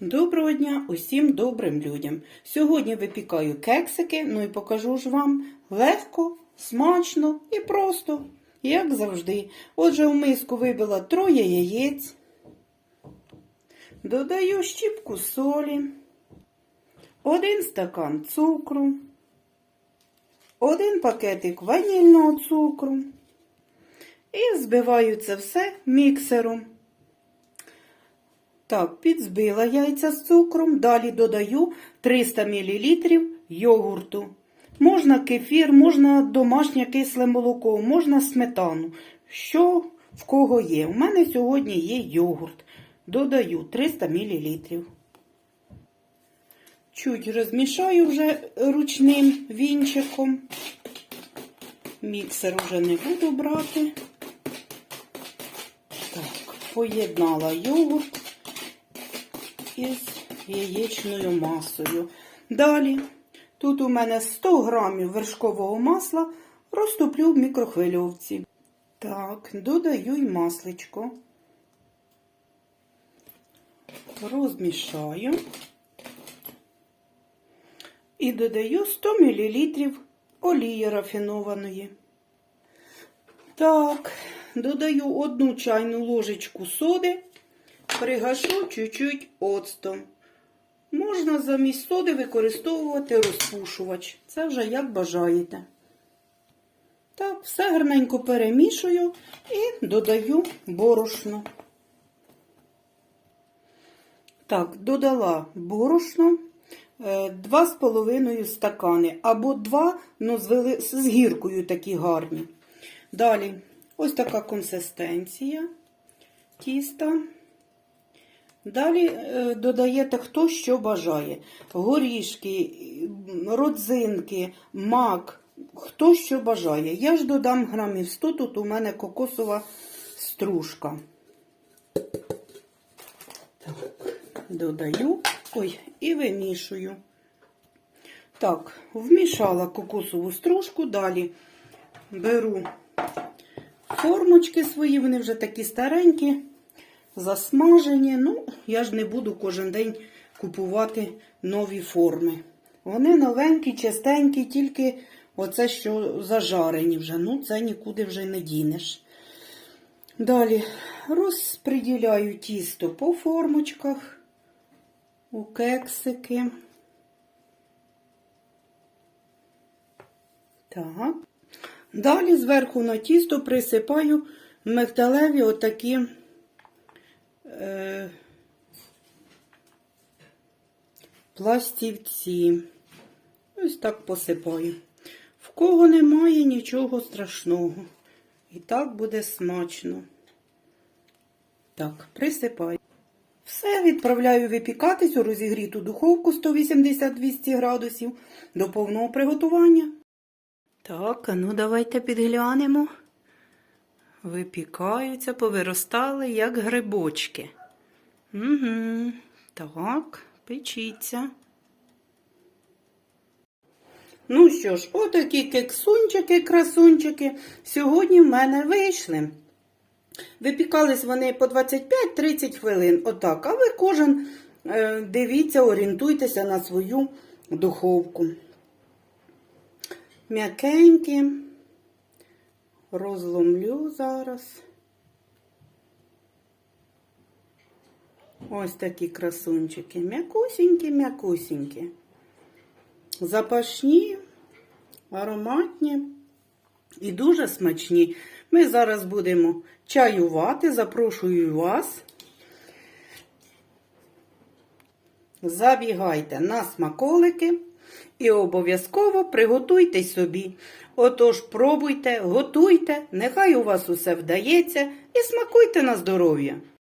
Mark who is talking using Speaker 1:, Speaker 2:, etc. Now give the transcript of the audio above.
Speaker 1: Доброго дня усім добрим людям. Сьогодні випікаю кексики, ну і покажу ж вам легко, смачно і просто, як завжди. Отже, в миску вибила троє яєць, додаю щіпку солі, один стакан цукру, один пакетик ванільного цукру і збиваю це все міксером. Так, підзбила яйця з цукром, далі додаю 300 мл йогурту. Можна кефір, можна домашнє кисле молоко, можна сметану. Що в кого є? У мене сьогодні є йогурт. Додаю 300 мл. Чуть розмішаю вже ручним вінчиком. Міксер вже не буду брати. Так, поєднала йогурт із яєчною масою. Далі, тут у мене 100 грамів вершкового масла розтоплю в мікрохвильовці. Так, додаю й масличко. Розмішаю. І додаю 100 мл олії рафінованої. Так, додаю одну чайну ложечку соди пригашу чуть-чуть оцтом. Можна замість соди використовувати розпушувач. Це вже як бажаєте. Так, все гарненько перемішую і додаю борошно. Так, додала борошно 2,5 стакани або 2, ну, з гіркою такі гарні. Далі, ось така консистенція тіста. Далі е, додаєте хто що бажає. Горішки, родзинки, мак, хто що бажає. Я ж додам грамів 100, тут у мене кокосова стружка. Так, додаю ой, і вимішую. Так, вмішала кокосову стружку, далі беру формочки свої, вони вже такі старенькі засмажені. Ну, я ж не буду кожен день купувати нові форми. Вони новенькі, чистенькі, тільки оце, що зажарені вже. Ну, це нікуди вже не дінеш. Далі розподіляю тісто по формочках, у кексики. Так. Далі зверху на тісто присипаю мигдалеві отакі е, пластівці. Ось так посипаю. В кого немає нічого страшного. І так буде смачно. Так, присипаю. Все відправляю випікатись у розігріту духовку 180-200 градусів до повного приготування. Так, а ну давайте підглянемо. Випікаються, повиростали, як грибочки. Угу, Так, печіться. Ну що ж, отакі кексунчики, красунчики сьогодні в мене вийшли. Випікались вони по 25-30 хвилин. Отак. А ви кожен е, дивіться, орієнтуйтеся на свою духовку. М'якенькі. Розломлю зараз. Ось такі красунчики. М'якусінькі, м'якусінькі. Запашні, ароматні і дуже смачні. Ми зараз будемо чаювати. Запрошую вас. Забігайте на смаколики і обов'язково приготуйте собі. Отож, пробуйте, готуйте, нехай у вас усе вдається і смакуйте на здоров'я.